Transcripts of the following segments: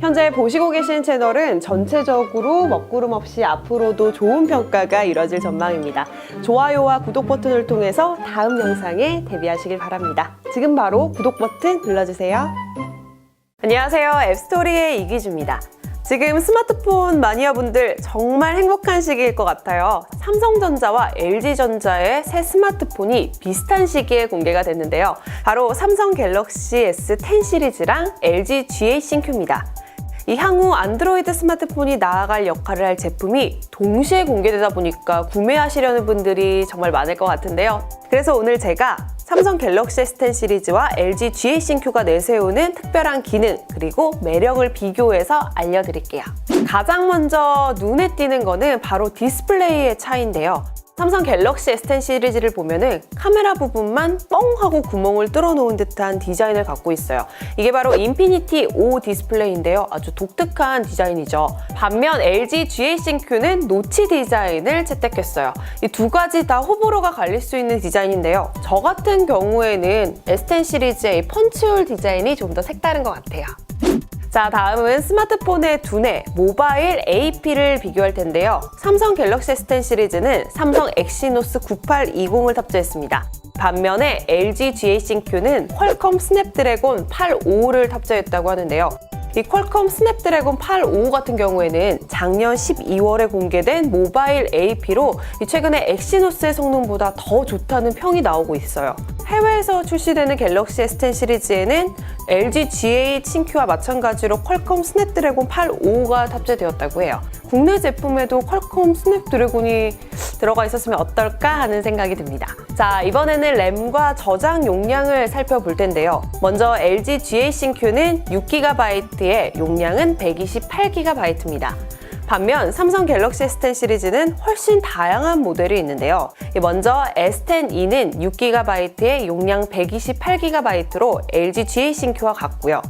현재 보시고 계신 채널은 전체적으로 먹구름 없이 앞으로도 좋은 평가가 이뤄질 전망입니다. 좋아요와 구독 버튼을 통해서 다음 영상에 데뷔하시길 바랍니다. 지금 바로 구독 버튼 눌러주세요. 안녕하세요. 앱스토리의 이기주입니다. 지금 스마트폰 마니아분들 정말 행복한 시기일 것 같아요. 삼성전자와 LG전자의 새 스마트폰이 비슷한 시기에 공개가 됐는데요. 바로 삼성 갤럭시 S10 시리즈랑 LG G8 신큐입니다. 이 향후 안드로이드 스마트폰이 나아갈 역할을 할 제품이 동시에 공개되다 보니까 구매하시려는 분들이 정말 많을 것 같은데요. 그래서 오늘 제가 삼성 갤럭시 S10 시리즈와 LG G8 신큐가 내세우는 특별한 기능 그리고 매력을 비교해서 알려드릴게요. 가장 먼저 눈에 띄는 거는 바로 디스플레이의 차이인데요. 삼성 갤럭시 S10 시리즈를 보면은 카메라 부분만 뻥 하고 구멍을 뚫어 놓은 듯한 디자인을 갖고 있어요. 이게 바로 인피니티 O 디스플레이인데요. 아주 독특한 디자인이죠. 반면 LG G8 신큐는 노치 디자인을 채택했어요. 이 두 가지 다 호불호가 갈릴 수 있는 디자인인데요. 저 같은 경우에는 S10 시리즈의 이 펀치홀 디자인이 좀 더 색다른 것 같아요. 자, 다음은 스마트폰의 두뇌, 모바일 AP를 비교할 텐데요. 삼성 갤럭시 S10 시리즈는 삼성 엑시노스 9820을 탑재했습니다. 반면에 LG G8 신큐는 퀄컴 스냅드래곤 85를 탑재했다고 하는데요. 이 퀄컴 스냅드래곤 85 같은 경우에는 작년 12월에 공개된 모바일 AP로 최근에 엑시노스의 성능보다 더 좋다는 평이 나오고 있어요. 해외에서 출시되는 갤럭시 S10 시리즈에는 LG G8 신큐와 마찬가지로 퀄컴 스냅드래곤 85가 탑재되었다고 해요. 국내 제품에도 퀄컴 스냅드래곤이 들어가 있었으면 어떨까 하는 생각이 듭니다. 자, 이번에는 램과 저장 용량을 살펴볼 텐데요. 먼저 LG G8 신큐는 6GB의 용량은 128GB입니다. 반면 삼성 갤럭시 S10 시리즈는 훨씬 다양한 모델이 있는데요. 먼저 S10e는 6GB의 용량 128GB로 LG G8 신큐와 같고요.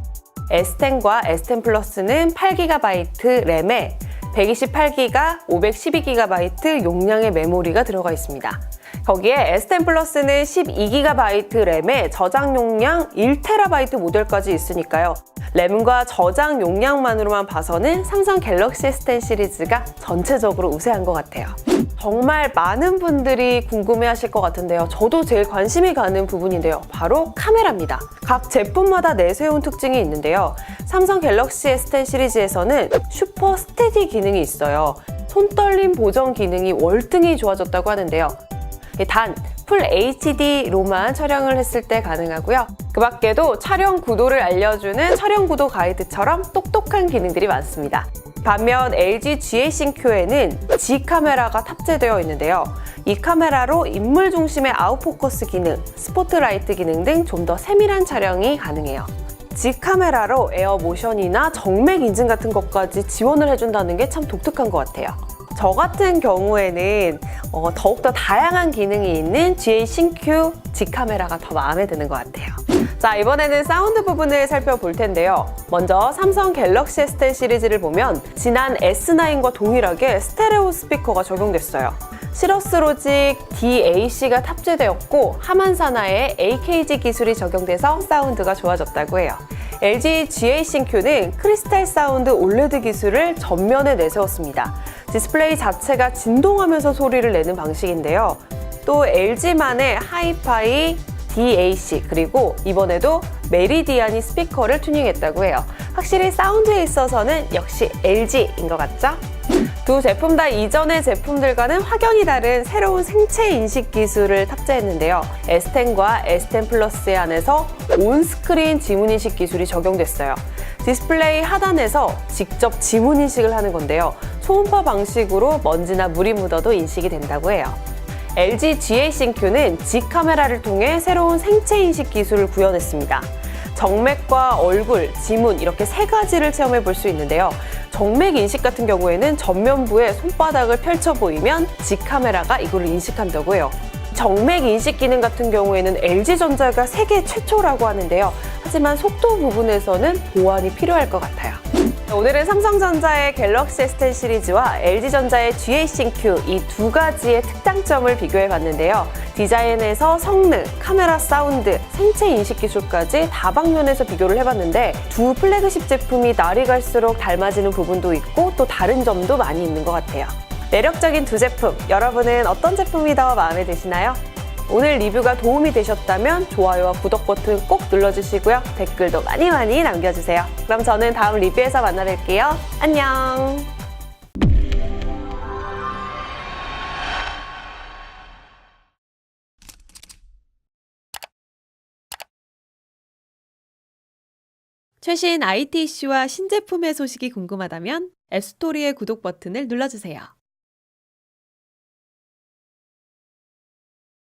S10과 S10 플러스는 8GB 램에 128GB, 512GB 용량의 메모리가 들어가 있습니다. 거기에 S10 플러스는 12GB 램에 저장 용량 1TB 모델까지 있으니까요. 램과 저장 용량만으로만 봐서는 삼성 갤럭시 S10 시리즈가 전체적으로 우세한 것 같아요. 정말 많은 분들이 궁금해 하실 것 같은데요. 저도 제일 관심이 가는 부분인데요. 바로 카메라입니다. 각 제품마다 내세운 특징이 있는데요. 삼성 갤럭시 S10 시리즈에서는 슈퍼 스테디 기능이 있어요. 손떨림 보정 기능이 월등히 좋아졌다고 하는데요. 단, 풀 HD로만 촬영을 했을 때 가능하고요. 그 밖에도 촬영 구도를 알려주는 촬영 구도 가이드처럼 똑똑한 기능들이 많습니다. 반면 LG G8 신큐에는 G 카메라가 탑재되어 있는데요. 이 카메라로 인물 중심의 아웃포커스 기능, 스포트라이트 기능 등 좀 더 세밀한 촬영이 가능해요. G 카메라로 에어 모션이나 정맥 인증 같은 것까지 지원을 해준다는 게 참 독특한 것 같아요. 저 같은 경우에는 어, 더욱더 다양한 기능이 있는 G8 신큐 G 카메라가 더 마음에 드는 것 같아요. 자, 이번에는 사운드 부분을 살펴볼 텐데요. 먼저 삼성 갤럭시 S10 시리즈를 보면 지난 S9과 동일하게 스테레오 스피커가 적용됐어요. 시러스 로직 DAC가 탑재되었고 하만사나의 AKG 기술이 적용돼서 사운드가 좋아졌다고 해요. LG G8 신큐는 크리스탈 사운드 올레드 기술을 전면에 내세웠습니다. 디스플레이 자체가 진동하면서 소리를 내는 방식인데요. 또 LG만의 하이파이 DAC 그리고 이번에도 메리디안이 스피커를 튜닝했다고 해요. 확실히 사운드에 있어서는 역시 LG인 것 같죠? 두 제품 다 이전의 제품들과는 확연히 다른 새로운 생체 인식 기술을 탑재했는데요. S10과 S10 플러스에 한해서 온스크린 지문 인식 기술이 적용됐어요. 디스플레이 하단에서 직접 지문 인식을 하는 건데요. 초음파 방식으로 먼지나 물이 묻어도 인식이 된다고 해요. LG G8 신큐는 G 카메라를 통해 새로운 생체 인식 기술을 구현했습니다. 정맥과 얼굴, 지문 이렇게 세 가지를 체험해 볼 수 있는데요. 정맥 인식 같은 경우에는 전면부에 손바닥을 펼쳐 보이면 G 카메라가 이걸 인식한다고 해요. 정맥 인식 기능 같은 경우에는 LG전자가 세계 최초라고 하는데요. 하지만 속도 부분에서는 보완이 필요할 것 같아요. 오늘은 삼성전자의 갤럭시 S10 시리즈와 LG전자의 GA-싱큐 이두 가지의 특장점을 비교해 봤는데요. 디자인에서 성능, 카메라 사운드, 생체 인식 기술까지 다방면에서 비교를 해봤는데 두 플래그십 제품이 날이 갈수록 닮아지는 부분도 있고 또 다른 점도 많이 있는 것 같아요. 매력적인 두 제품, 여러분은 어떤 제품이 더 마음에 드시나요? 오늘 리뷰가 도움이 되셨다면 좋아요와 구독 버튼 꼭 눌러주시고요. 댓글도 많이 많이 남겨주세요. 그럼 저는 다음 리뷰에서 만나뵐게요. 안녕! IT 이슈와 신제품의 소식이 궁금하다면 앱스토리의 구독 버튼을 눌러주세요.